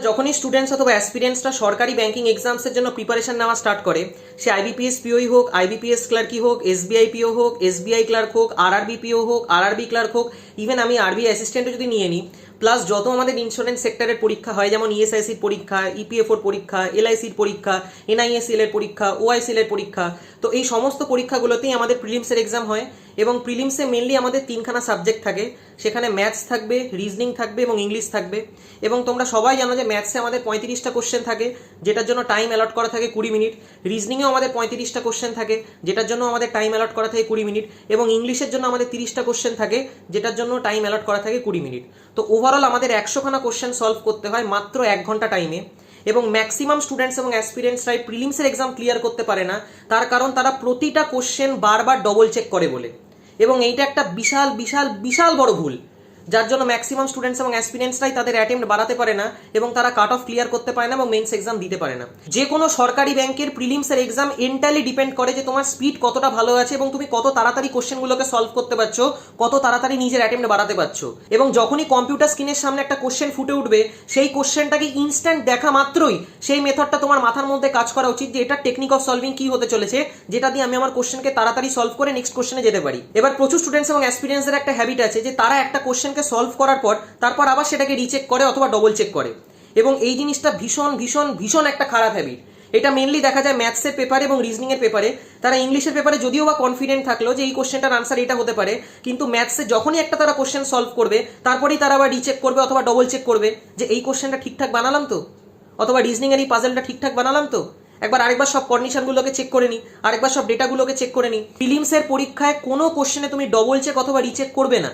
যখনই স্টুডেন্টস অথবা অ্যাসপিরিয়েন্টসরা সরকারি ব্যাংকিং এক্সামসের জন্য প্রিপারেশন নেওয়া স্টার্ট করে, সে আইবিপিএস পিওই হোক আইবিপিএস ক্লার্কই হোক এসবিআই পিও হোক এসবিআই ক্লার্ক হোক আরআরবি পিও হোক আরআরবি ক্লার্ক হোক ইভেন আমি আরবি অ্যাসিস্ট্যান্টও যদি নিয়ে নিই প্লাস যত আমাদের ইন্স্যুরেন্স সেক্টরের পরীক্ষা হয়, যেমন ইএসআইসির পরীক্ষা ইপিএফওর পরীক্ষা এলআইসির পরীক্ষা এনআইএসএল এর পরীক্ষা ওআইসিএল এর পরীক্ষা, তো এই সমস্ত পরীক্ষাগুলোতেই আমাদের প্রিলিমসের এক্সাম হয়। এবং প্রিলিমসে মেনলি আমাদের তিনখানা সাবজেক্ট থাকে। সেখানে ম্যাথস থাকবে রিজনিং থাকবে এবং ইংলিশ থাকবে। এবং তোমরা সবাই জানো যে ম্যাথসে আমাদের পঁয়ত্রিশটা কোশ্চেন থাকে, যেটার জন্য টাইম অ্যালট করা থাকে কুড়ি মিনিট রিজনিংয়েও আমাদের পঁয়ত্রিশটা কোশ্চেন থাকে, যেটার জন্য আমাদের টাইম অ্যালট করা থাকে কুড়ি মিনিট এবং ইংলিশের জন্য আমাদের তিরিশটা কোশ্চেন থাকে, যেটার জন্য টাইম অ্যালট করা থাকে কুড়ি মিনিট তো ওভারঅল আমাদের একশোখানা কোশ্চেন সলভ করতে হয় মাত্র এক ঘণ্টা টাইমে এবং ম্যাক্সিমাম স্টুডেন্টস এবং অ্যাসপিরিয়েন্টসরাই প্রিলিমসের এক্সাম ক্লিয়ার করতে পারে না। তার কারণ তারা প্রতিটা কোশ্চেন বারবার ডবল চেক করে বলে। এবং এইটা একটা বিশাল বিশাল বিশাল বড় ভুল। যার জন্য ম্যাক্সিমাম স্টুডেন্টস এবং অ্যাসপিরিয়েন্টসরাই তাদের অ্যাটেম্প বাড়াতে পারে না এবং তারা কাট অফ ক্লিয়ার করতে পারে না এবং মেন্স এক্সাম দিতে পারে না। যে কোনো সরকারি ব্যাংকের প্রিলিমসের এক্সাম এন্টারলি ডিপেন্ড করে যে তোমার স্পিড কতটা ভালো আছে এবং তুমি কত তাড়াতাড়ি কোশ্চেনগুলোকে সলভ করতে পারছ, কত তাড়াতাড়ি নিজের অ্যাটেম্প বাড়াতে পারছ। এবং যখনই কম্পিউটার স্ক্রিনের সামনে একটা কোশ্চেন ফুটে উঠবে, সেই কোশ্চেনটাকে ইনস্ট্যান্ট দেখা মাত্রই সেই মেথডটা তোমার মাথার মধ্যে কাজ করা উচিত যে এটা টেকনিক অফ সলভিং কি হতে চলেছে, যেটা দিয়ে আমি আমার কোশ্চেনকে তাড়াতাড়ি সলভ করে নেক্সট কোশ্চেনে যেতে পারি। এবার প্রচুর স্টুডেন্টস এবং এক্সপিরিয়েন্সের একটা হ্যাবিট আছে যে তারা একটা কোশ্চেনকে সলভ করার পর তারপর আবার সেটাকে রিচেক করে অথবা ডবল চেক করে। এবং এই জিনিসটা ভীষণ ভীষণ ভীষণ একটা খারাপ হ্যাবিট এটা মেনলি দেখা যায় ম্যাথসের পেপারে এবং রিজনিং এর পেপারে তারা ইংলিশের পেপারে যদিও বা কনফিডেন্ট থাকল যে এই কোশ্চেনটার আনসার এটা হতে পারে, কিন্তু ম্যাথসে যখনই একটা তারা কোশ্চেন সলভ করবে, তারপরেই তারা আবার রিচেক করবে অথবা ডবল চেক করবে যে এই কোশ্চেনটা ঠিকঠাক বানালাম তো? অথবা রিজনিং এর এই পাজেলটা ঠিকঠাক বানালাম তো? একবার আরেকবার সব কন্ডিশনগুলোকে চেক করে নি, আরেকবার সব ডেটাগুলোকে চেক করে নি। ফিলিমসের পরীক্ষায় কোনো কোশ্চেনে তুমি ডবল চেক অথবা রিচেক করবে না।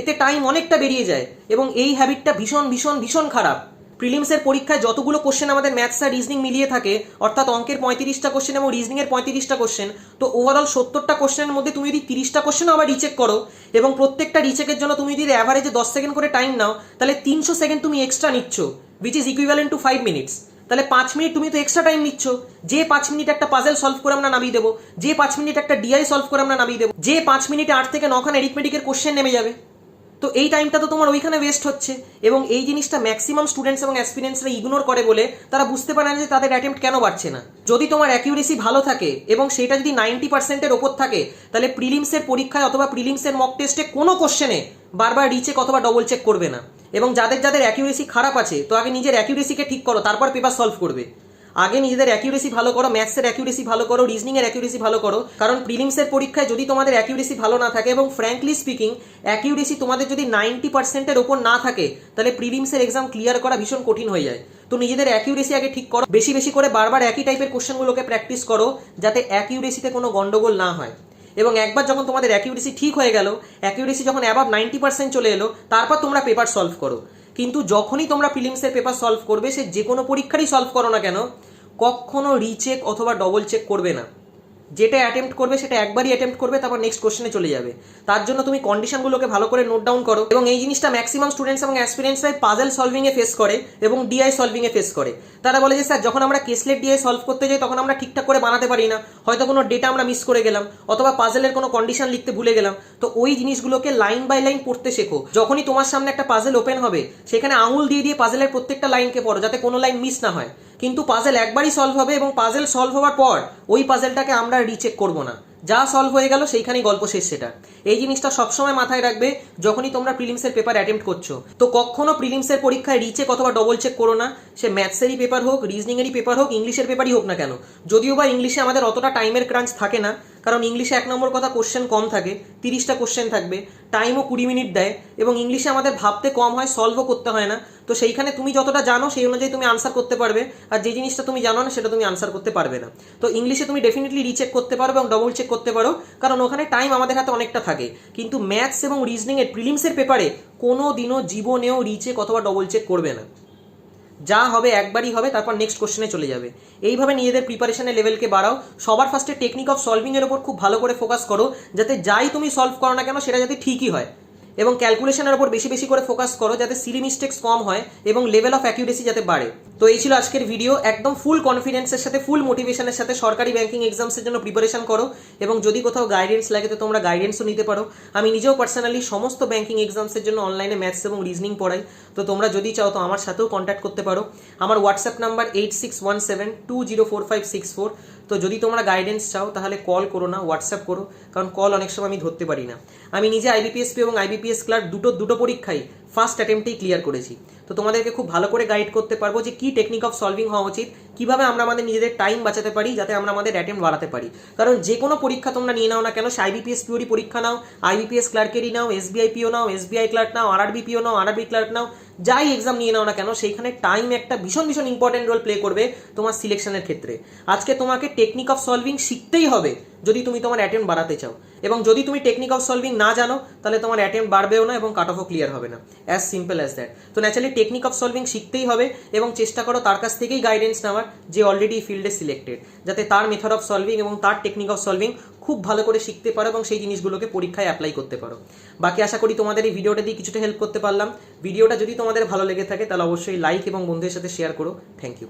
এতে টাইম অনেকটা বেরিয়ে যায় এবং এই হ্যাবিটটা ভীষণ ভীষণ ভীষণ খারাপ। প্রিলিমসের পরীক্ষায় যতগুলো কোশ্চেন আমাদের ম্যাথস আর রিজনিং মিলিয়ে থাকে, অর্থাৎ অঙ্কের পঁয়ত্রিশটা কোশ্চেন এবং রিজনিং এর পঁয়ত্রিশটা কোশ্চেন তো ওভারঅল সত্তরটা কোশ্চেনের মধ্যে তুমি যদি তিরিশটা কোশ্চেন আবার রিচেক করো এবং প্রত্যেকটা রিচেকের জন্য তুমি যদি অ্যাভারেজে দশ সেকেন্ড করে টাইম নাও, তাহলে তিনশো সেকেন্ড তুমি এক্সট্রা নিচ্ছ which is equivalent to five minutes তাহলে পাঁচ মিনিট তুমি তো এক্সট্রা টাইম নিচ্ছ। যে পাঁচ মিনিট একটা পাজেল সলভ করে আমরা নামিয়ে দেবো, যে পাঁচ মিনিট একটা ডিআই সলভ করে আমরা নামিয়ে দেবো, যে পাঁচ মিনিটে আট থেকে নখান এরিথমেটিকের কোশ্চেন নেমে যাবে। তো এই টাইমটা তো তোমার ওইখানে ওয়েস্ট হচ্ছে। এবং এই জিনিসটা ম্যাক্সিমাম স্টুডেন্টস এবং অ্যাসপিরিয়েন্সরা ইগনোর করে বলে তারা বুঝতে পারে না যে তাদের অ্যাটেম্প্ট কেন বাড়ছে না। যদি তোমার অ্যাকিউরেসি ভালো থাকে এবং সেটা যদি নাইনটি পার্সেন্টের ওপর থাকে, তাহলে প্রিলিমসের পরীক্ষায় অথবা প্রিলিমসের মক টেস্টে কোনো কোশ্চেনে বারবার রিচেক অথবা ডবল চেক করবে না। এবং যাদের যাদের অ্যাকিউরেসি খারাপ আছে, তো আগে নিজের অ্যাকিউরেসিকে ঠিক করো, তারপর পেপার সলভ করবে। আগে নিজেদের অ্যাকিউরেসি ভালো করো ম্যাথসের অ্যাকিউরেসি ভালো করো রিজনিং এর অ্যাকিউরেসি ভালো করো। কারণ প্রিলিমসের পরীক্ষায় যদি তোমাদের অ্যাকিউরেসি ভালো না থাকে এবং ফ্র্যাঙ্কলি স্পিকিং অ্যাকিউরেসি তোমাদের যদি নাইনটি পার্সেন্টের ওপর না থাকে, তাহলে প্রিলিমসের এক্সাম ক্লিয়ার করা ভীষণ কঠিন হয়ে যায়। তো নিজেদের অ্যাকিউরেসি আগে ঠিক করো, বেশি বেশি করে বারবার একই টাইপের কোশ্চেনগুলোকে প্র্যাকটিস করো, যাতে অ্যাকিউরেসিতে কোনো গন্ডগোল না হয়। এবং একবার যখন তোমাদের অ্যাকিউরেসি ঠিক হয়ে গেল অ্যাকিউরেসি যখন অ্যাবাভ নাইনটি পার্সেন্ট চলে এলো, তারপর তোমরা পেপার সলভ করো। কিন্তু যখনই তোমরা ফিলিমসের পেপার সলভ করবে, সে যে কোনো পরীক্ষারই সলভ করো না কেন, কখনো রিচেক অথবা ডবল চেক করবে না। যেটা অ্যাটেম্প্ট করবে সেটা একবারই অ্যাটেম্প্ট করবে, তারপর নেক্সট কোশ্চেনে চলে যাবে। তার জন্য তুমি কন্ডিশনগুলোকে ভালো করে নোট ডাউন করো এবং এই জিনিসটা ম্যাক্সিমাম স্টুডেন্টস এবং অ্যাসপিরিয়েন্সরাই পাজেল সলভিংয়ে ফেস করে এবং ডিআই সলভিংয়ে ফেস করে। তারা বলে যে, স্যার, যখন আমরা কেসলেট ডিআই সলভ করতে যাই, তখন আমরা ঠিকঠাক করে বানাতে পারি না। হয়তো কোনো ডেটা আমরা মিস করে গেলাম অথবা পাজেলের কোনো কন্ডিশন লিখতে ভুলে গেলাম। তো ওই জিনিসগুলোকে লাইন বাই লাইন পড়তে শেখো। যখনই তোমার সামনে একটা পাজেল ওপেন হবে, সেখানে আঙুল দিয়ে দিয়ে পাজেলের প্রত্যেকটা লাইনকে পড়ো, যাতে কোনো লাইন মিস না হয়। কিন্তু পাজেল একবারই সলভ হবে এবং পাজেল সলভ হওয়ার পর ওই পাজেলটাকে আমরা রিচেক করব না। যা সলভ হয়ে গেল সেইখানেই গল্প শেষ সেটা। এই জিনিসটা সবসময় মাথায় রাখবে যখনই তোমরা প্রিলিমসের পেপার অ্যাটেম্প্ট করছ। তো কখনো প্রিলিমসের পরীক্ষায় রিচেক অথবা ডবল চেক করো না। সে ম্যাথসেরই পেপার হোক রিজনিংয়েরই পেপার হোক ইংলিশের পেপারই হোক না কেন। যদিও বা ইংলিশে আমাদের অতটা টাইমের ক্রাঞ্চ থাকে না কারণ ইংলিশে এক নম্বর কথা কোশ্চেন কম থাকে, তিরিশটা কোশ্চেন থাকবে টাইমও কুড়ি মিনিট দেয় এবং ইংলিশে আমাদের ভাবতে কম হয় সলভও করতে হয় না। তো সেইখানে তুমি যতটা জানো সেই অনুযায়ী তুমি আনসার করতে পারবে আর যে জিনিসটা তুমি জানো না সেটা তুমি আনসার করতে পারবে না। তো ইংলিশে তুমি ডেফিনেটলি রিচেক করতে পারো এবং ডবল চেক করতে পারো, কারণ ওখানে টাইম আমাদের হাতে অনেকটা থাকে। কিন্তু ম্যাথস এবং রিজনিংয়ের প্রিলিমসের পেপারে কোনো দিনও জীবনেও রিচেক অথবা ডবল চেক করবে না। যা হবে একবারই হবে, তারপর নেক্সট কোশ্চেনে চলে যাবে। এইভাবে নিজেদের প্রিপারেশনের লেভেলকে বাড়াও। সবার ফার্স্টে টেকনিক অফ সলভিংয়ের ওপর খুব ভালো করে ফোকাস করো, যাতে যাই তুমি সলভ করো না কেন, সেটা যাতে ঠিকই হয়। এবং ক্যালকুলেশনের ওপর বেশি বেশি করে ফোকাস করো যাতে সিলি মিস্টেক্স কম হয় এবং লেভেল অফ অ্যাকিউরেসি যাতে বাড়ে। তো এই ছিল আজকের ভিডিও একদম ফুল কনফিডেন্সের সাথে ফুল মোটিভেশনের সাথে সরকারি ব্যাংকিং এক্সামসের জন্য প্রিপারেশন করো এবং যদি কোথাও গাইডেন্স লাগে তো তোমরা গাইডেন্সও নিতে পারো। আমি নিজেও পার্সোনালি সমস্ত ব্যাংকিং এক্সামসের জন্য অনলাইনে ম্যাথস এবং রিজনিং পড়াই। তো তোমরা যদি চাও তো আমার সাথেও কন্ট্যাক্ট করতে পারো। আমার WhatsApp number eight six one seven two zero four five six four তো যদি তোমরা গাইডেন্স চাও, তাহলে কল করো না হোয়াটসঅ্যাপ করো, কারণ কল অনেক সময় আমি ধরতে পারি না। আমি নিজে আইবিপিএসপি এবং আইবিপিএস ক্লার্ক দুটো দুটো পরীক্ষাই ফার্স্ট অ্যাটেম্পটেই ক্লিয়ার করেছি। তো তোমাদেরকে খুব ভালো করে গাইড করতে পারব যে কি টেকনিক অফ সলভিং হওয়া উচিত কীভাবে আমরা আমাদের নিজেদের টাইম বাঁচাতে পারি যাতে আমরা আমাদের অ্যাটেম্প বাড়াতে পারি? কারণ যে কোনো পরীক্ষা তোমরা নিয়ে নাও না কেন, সে আইবিপিএস পিওরি পরীক্ষা নাও আইবিপিএস ক্লার্কেরই নাও এসবিআই পিও নাও এসবিআই ক্লার্ক নাও আরআরবি পিও নাও আরআরবি ক্লার্ক নাও, যাই এক্সাম নিয়ে নাও না কেন, সেইখানে টাইম একটা ভীষণ ভীষণ ইম্পর্টেন্ট রোল প্লে করবে তোমার সিলেকশনের ক্ষেত্রে। আজকে তোমাকে টেকনিক অফ সলভিং শিখতেই হবে যদি তুমি তোমার অ্যাটেম্প বাড়াতে চাও। এবং যদি তুমি টেকনিক অফ সলভিং না জানো, তাহলে তোমার অ্যাটেম্প বাড়বেও না এবং কাট অফও ক্লিয়ার হবে না। অ্যাজ সিম্পল অ্যাজ দ্যাট তো ন্যাচারালি টেকনিক অফ সলভিং শিখতেই হবে এবং চেষ্টা করো তার কাছ থেকেই গাইডেন্স নেওয়ার। যে অলরেডি ফিল্ডে সিলেক্টেড যাতে তার মেথড অফ সলভিং এবং তার টেকনিক অফ সলভিং খুব ভালো করে শিখতে পারো এবং সেই জিনিসগুলোকে পরীক্ষায় অ্যাপ্লাই করতে পারো। বাকি আশা করি তোমাদের এই ভিডিওটা দিয়ে কিছুটা হেল্প করতে পারলাম। ভিডিওটা যদি তোমাদের ভালো লেগে থাকে, তাহলে অবশ্যই লাইক এবং বন্ধুদের সাথে শেয়ার করো। Thank you